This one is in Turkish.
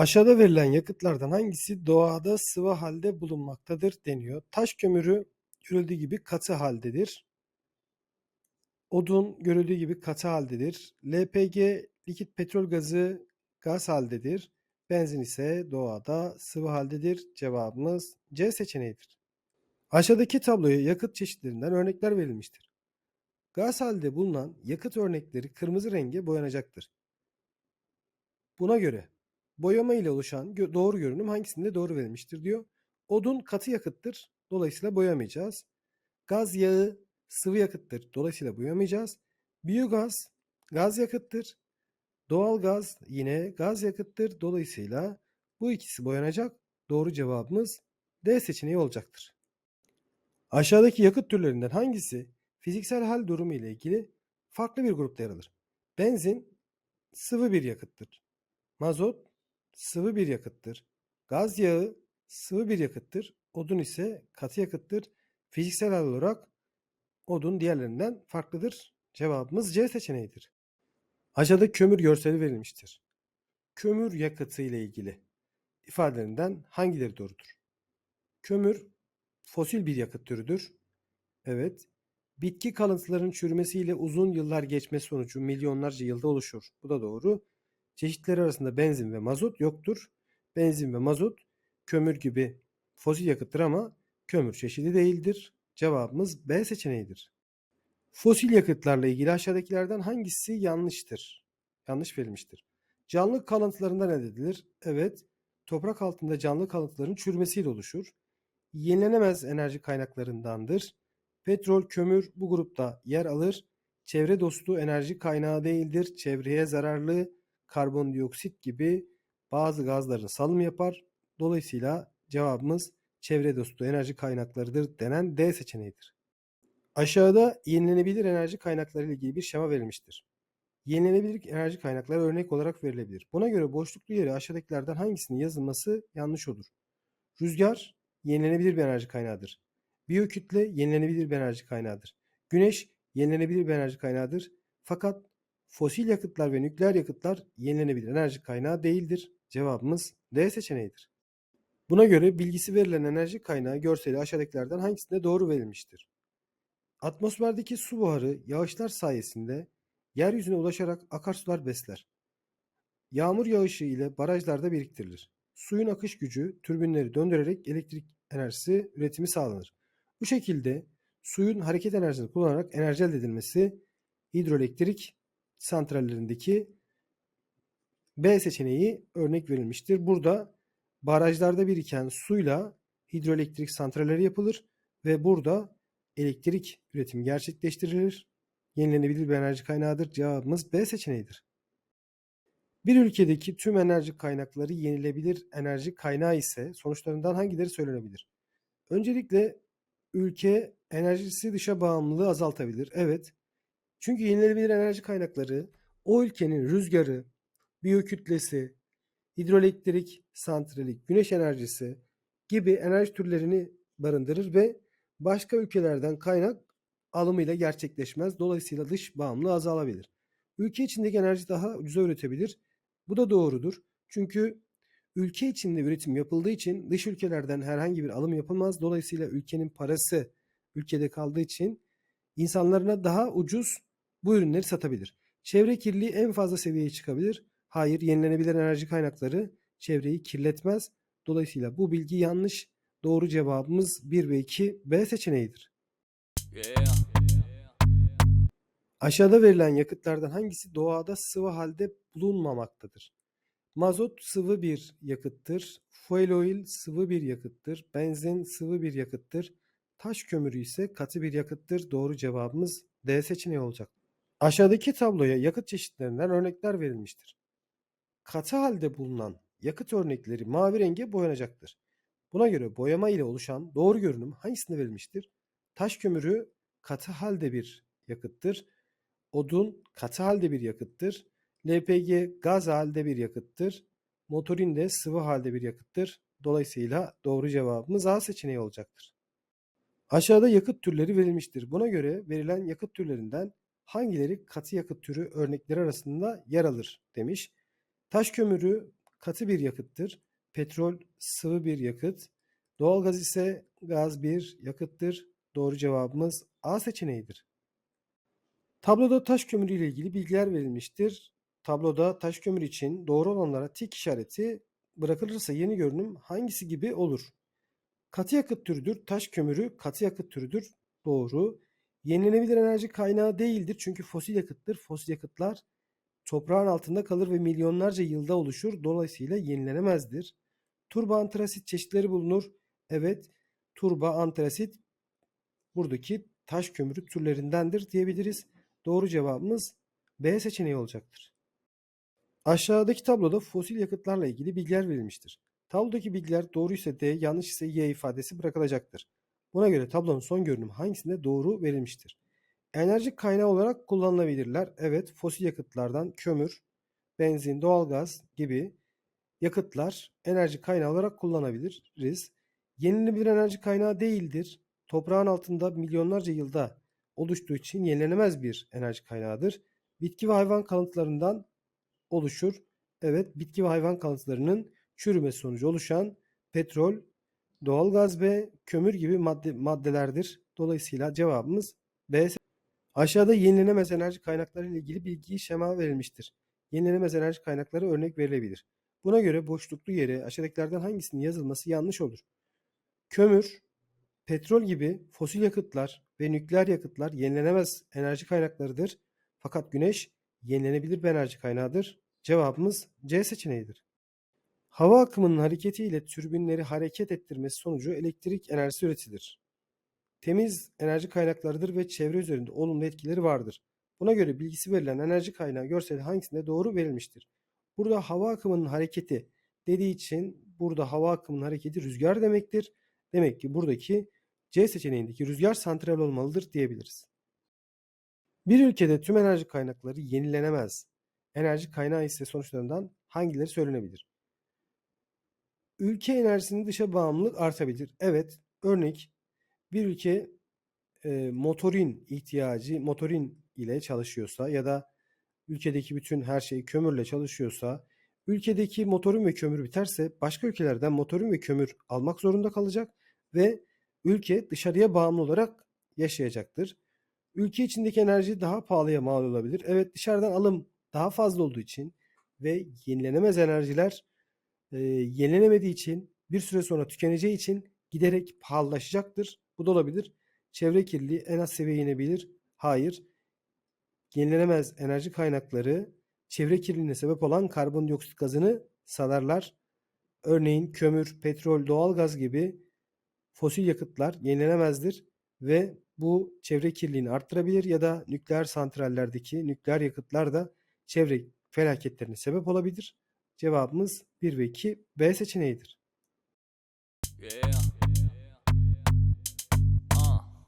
Aşağıda verilen yakıtlardan hangisi doğada sıvı halde bulunmaktadır deniyor. Taş kömürü görüldüğü gibi katı haldedir. Odun görüldüğü gibi katı haldedir. LPG likit petrol gazı gaz haldedir. Benzin ise doğada sıvı haldedir. Cevabımız C seçeneğidir. Aşağıdaki tabloya yakıt çeşitlerinden örnekler verilmiştir. Gaz halde bulunan yakıt örnekleri kırmızı renge boyanacaktır. Buna göre boyama ile oluşan doğru görünüm hangisinde doğru verilmiştir diyor. Odun katı yakıttır. Dolayısıyla boyamayacağız. Gaz yağı sıvı yakıttır. Dolayısıyla boyamayacağız. Biyogaz gaz yakıttır. Doğal gaz yine gaz yakıttır. Dolayısıyla bu ikisi boyanacak. Doğru cevabımız D seçeneği olacaktır. Aşağıdaki yakıt türlerinden hangisi fiziksel hal durumu ile ilgili farklı bir grupta yer alır? Benzin sıvı bir yakıttır. Mazot sıvı bir yakıttır. Gaz yağı sıvı bir yakıttır. Odun ise katı yakıttır. Fiziksel olarak odun diğerlerinden farklıdır. Cevabımız C seçeneğidir. Aşağıda kömür görseli verilmiştir. Kömür yakıtı ile ilgili ifadelerinden hangileri doğrudur? Kömür fosil bir yakıt türüdür. Evet. Bitki kalıntılarının çürümesiyle uzun yıllar geçmesi sonucu milyonlarca yılda oluşur. Bu da doğru. Çeşitleri arasında benzin ve mazot yoktur. Benzin ve mazot kömür gibi fosil yakıttır ama kömür çeşidi değildir. Cevabımız B seçeneğidir. Fosil yakıtlarla ilgili aşağıdakilerden hangisi yanlıştır? Yanlış verilmiştir. Canlı kalıntılarından elde edilir. Evet. Toprak altında canlı kalıntıların çürümesiyle oluşur. Yenilenemez enerji kaynaklarındandır. Petrol, kömür bu grupta yer alır. Çevre dostu enerji kaynağı değildir. Çevreye zararlı karbondioksit gibi bazı gazların salımı yapar. Dolayısıyla cevabımız çevre dostu enerji kaynaklarıdır denen D seçeneğidir. Aşağıda yenilenebilir enerji kaynakları ile ilgili bir şema verilmiştir. Yenilenebilir enerji kaynakları örnek olarak verilebilir. Buna göre boşluklu yere aşağıdakilerden hangisinin yazılması yanlış olur? Rüzgar yenilenebilir bir enerji kaynağıdır. Biyokütle yenilenebilir bir enerji kaynağıdır. Güneş yenilenebilir bir enerji kaynağıdır. Fakat fosil yakıtlar ve nükleer yakıtlar yenilenebilir enerji kaynağı değildir. Cevabımız D seçeneğidir. Buna göre bilgisi verilen enerji kaynağı görseli aşağıdakilerden hangisinde doğru verilmiştir? Atmosferdeki su buharı yağışlar sayesinde yeryüzüne ulaşarak akarsular besler. Yağmur yağışı ile barajlarda biriktirilir. Suyun akış gücü türbinleri döndürerek elektrik enerjisi üretimi sağlanır. Bu şekilde suyun hareket enerjisini kullanarak enerji elde edilmesi hidroelektrik santrallerindeki B seçeneği örnek verilmiştir. Burada barajlarda biriken suyla hidroelektrik santralleri yapılır ve burada elektrik üretimi gerçekleştirilir. Yenilenebilir bir enerji kaynağıdır. Cevabımız B seçeneğidir. Bir ülkedeki tüm enerji kaynakları yenilebilir enerji kaynağı ise sonuçlarından hangileri söylenebilir? Öncelikle ülke enerjisi dışa bağımlılığı azaltabilir. Evet. Çünkü yenilenebilir enerji kaynakları o ülkenin rüzgarı, biyokütlesi, hidroelektrik santrali, güneş enerjisi gibi enerji türlerini barındırır ve başka ülkelerden kaynak alımıyla gerçekleşmez. Dolayısıyla dış bağımlılığı azalabilir. Ülke içindeki enerji daha ucuza üretebilir. Bu da doğrudur. Çünkü ülke içinde üretim yapıldığı için dış ülkelerden herhangi bir alım yapılmaz. Dolayısıyla ülkenin parası ülkede kaldığı için insanlarına daha ucuz bu ürünleri satabilir. Çevre kirliliği en fazla seviyeye çıkabilir. Hayır, yenilenebilir enerji kaynakları çevreyi kirletmez. Dolayısıyla bu bilgi yanlış. Doğru cevabımız 1 ve 2 B seçeneğidir. Aşağıda verilen yakıtlardan hangisi doğada sıvı halde bulunmamaktadır? Mazot sıvı bir yakıttır. Fuel oil sıvı bir yakıttır. Benzin sıvı bir yakıttır. Taş kömürü ise katı bir yakıttır. Doğru cevabımız D seçeneği olacak. Aşağıdaki tabloya yakıt çeşitlerinden örnekler verilmiştir. Katı halde bulunan yakıt örnekleri mavi renge boyanacaktır. Buna göre boyama ile oluşan doğru görünüm hangisinde verilmiştir? Taş kömürü katı halde bir yakıttır. Odun katı halde bir yakıttır. LPG gaz halde bir yakıttır. Motorin de sıvı halde bir yakıttır. Dolayısıyla doğru cevabımız A seçeneği olacaktır. Aşağıda yakıt türleri verilmiştir. Buna göre verilen yakıt türlerinden hangileri katı yakıt türü örnekleri arasında yer alır demiş. Taş kömürü katı bir yakıttır. Petrol sıvı bir yakıt. Doğalgaz ise gaz bir yakıttır. Doğru cevabımız A seçeneğidir. Tabloda taş kömürü ile ilgili bilgiler verilmiştir. Tabloda taş kömür için doğru olanlara tik işareti bırakılırsa yeni görünüm hangisi gibi olur? Katı yakıt türüdür. Taş kömürü katı yakıt türüdür. Doğru. Yenilenebilir enerji kaynağı değildir çünkü fosil yakıttır. Fosil yakıtlar toprağın altında kalır ve milyonlarca yılda oluşur. Dolayısıyla yenilenemezdir. Turba antrasit çeşitleri bulunur. Evet, turba antrasit buradaki taş kömürü türlerindendir diyebiliriz. Doğru cevabımız B seçeneği olacaktır. Aşağıdaki tabloda fosil yakıtlarla ilgili bilgiler verilmiştir. Tablodaki bilgiler doğru ise D, yanlış ise Y ifadesi bırakılacaktır. Buna göre tablonun son görünümü hangisinde doğru verilmiştir? Enerji kaynağı olarak kullanılabilirler. Evet, fosil yakıtlardan kömür, benzin, doğalgaz gibi yakıtlar enerji kaynağı olarak kullanabiliriz. Yenilenebilir enerji kaynağı değildir. Toprağın altında milyonlarca yılda oluştuğu için yenilenemez bir enerji kaynağıdır. Bitki ve hayvan kalıntılarından oluşur. Evet, bitki ve hayvan kalıntılarının çürümesi sonucu oluşan petrol, doğalgaz ve kömür gibi madde, maddelerdir. Dolayısıyla cevabımız B. Aşağıda yenilenemez enerji kaynakları ile ilgili bilgi şema verilmiştir. Yenilenemez enerji kaynakları örnek verilebilir. Buna göre boşluklu yere aşağıdakilerden hangisinin yazılması yanlış olur? Kömür, petrol gibi fosil yakıtlar ve nükleer yakıtlar yenilenemez enerji kaynaklarıdır. Fakat güneş yenilenebilir bir enerji kaynağıdır. Cevabımız C seçeneğidir. Hava akımının hareketiyle türbinleri hareket ettirmesi sonucu elektrik enerjisi üretilir. Temiz enerji kaynaklarıdır ve çevre üzerinde olumlu etkileri vardır. Buna göre bilgisi verilen enerji kaynağı görseli hangisinde doğru verilmiştir? Burada hava akımının hareketi dediği için burada hava akımının hareketi rüzgar demektir. Demek ki buradaki C seçeneğindeki rüzgar santral olmalıdır diyebiliriz. Bir ülkede tüm enerji kaynakları yenilenemez. Enerji kaynağı ise sonuçlarından hangileri söylenebilir? Ülke enerjisinin dışa bağımlılık artabilir. Evet, örnek bir ülke e, motorin ihtiyacı motorin ile çalışıyorsa ya da ülkedeki bütün her şey kömürle çalışıyorsa ülkedeki motorin ve kömür biterse başka ülkelerden motorin ve kömür almak zorunda kalacak ve ülke dışarıya bağımlı olarak yaşayacaktır. Ülke içindeki enerji daha pahalıya mal olabilir. Evet dışarıdan alım daha fazla olduğu için ve yenilenemez enerjiler e, yenilenemediği için bir süre sonra tükeneceği için giderek pahalılaşacaktır. Bu da olabilir. Çevre kirliliği en az seviyeye inebilir. Hayır. Yenilenemez enerji kaynakları çevre kirliliğine sebep olan karbondioksit gazını salarlar. Örneğin kömür, petrol, doğalgaz gibi fosil yakıtlar yenilenemezdir ve bu çevre kirliliğini arttırabilir ya da nükleer santrallerdeki nükleer yakıtlar da çevre felaketlerine sebep olabilir. Cevabımız 1 ve 2 B seçeneğidir. Yeah.